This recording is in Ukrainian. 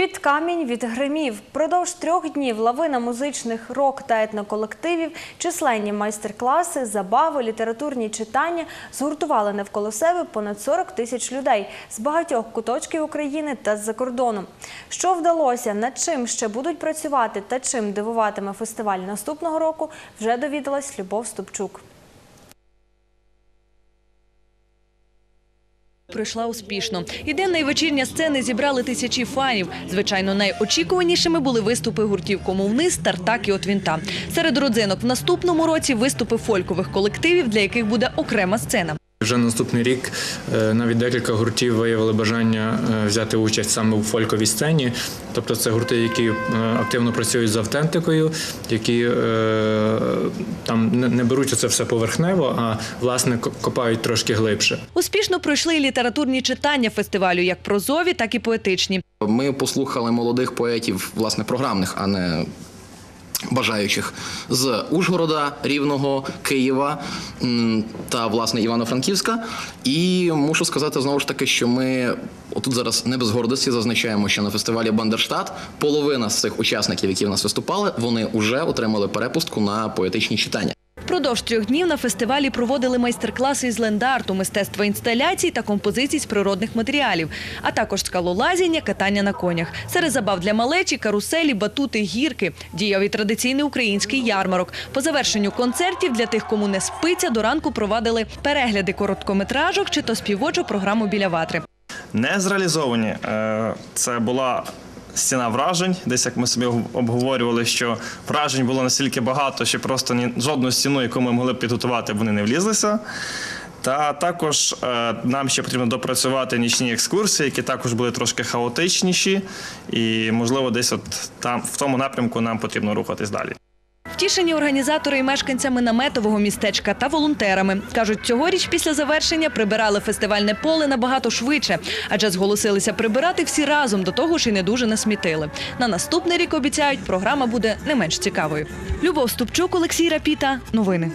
Під камінь від гримів. Продовж трьох днів лавина музичних рок та етноколективів, численні майстер-класи, забави, літературні читання згуртували навколо себе понад 40 тисяч людей з багатьох куточків України та з-за кордону. Що вдалося, над чим ще будуть працювати та чим дивуватиме фестиваль наступного року, вже довідалась Любов Ступчук. Пройшла успішно. І денна і вечірня сцени зібрали тисячі фанів. Звичайно, найочікуванішими були виступи гуртів Комовни, Стартак і Отвінта. Серед родзинок в наступному році виступи фолькових колективів, для яких буде окрема сцена. Вже наступний рік е, навіть декілька гуртів виявили бажання е, взяти участь саме у фольковій сцені. Тобто це гурти, які е, активно працюють з автентикою, які там не- не беруть це все поверхнево, а власне копають трошки глибше. Успішно пройшли і літературні читання фестивалю, як прозові, так і поетичні. Ми послухали молодих поетів, власне, програмних, а не бажаючих з Ужгорода, Рівного, Києва та власне Івано-Франківська. І мушу сказати знову ж таки, що ми отут зараз не без гордості зазначаємо, що на фестивалі Бандерштат половина з цих учасників, які в нас виступали, вони вже отримали перепустку на поетичні читання. Впродовж трьох днів на фестивалі проводили майстер-класи із лендарту, мистецтва інсталяцій та композицій з природних матеріалів, а також скалолазіння, катання на конях. Серед забав для малечі, каруселі, батути, гірки. Діяв і традиційний український ярмарок. По завершенню концертів для тих, кому не спиться, до ранку провадили перегляди короткометражок чи то співочу програму біля ватри. не зреалізовані. Е, Це була стіна вражень. Десь як ми собі обговорювали, що вражень було настільки багато, що просто ні жодну стіну, яку ми могли б підготувати, вони не влізлися. Та також е, нам ще потрібно допрацювати нічні екскурсії, які також були трошки хаотичніші, і можливо, десь от там в тому напрямку нам потрібно рухатись далі. Втішені організатори і мешканцями наметового містечка та волонтерами кажуть, цьогоріч після завершення прибирали фестивальне поле набагато швидше, адже зголосилися прибирати всі разом до того ж і не дуже насмітили. На наступний рік обіцяють, програма буде не менш цікавою. Любов Ступчук, Олексій Рапіта. Новини.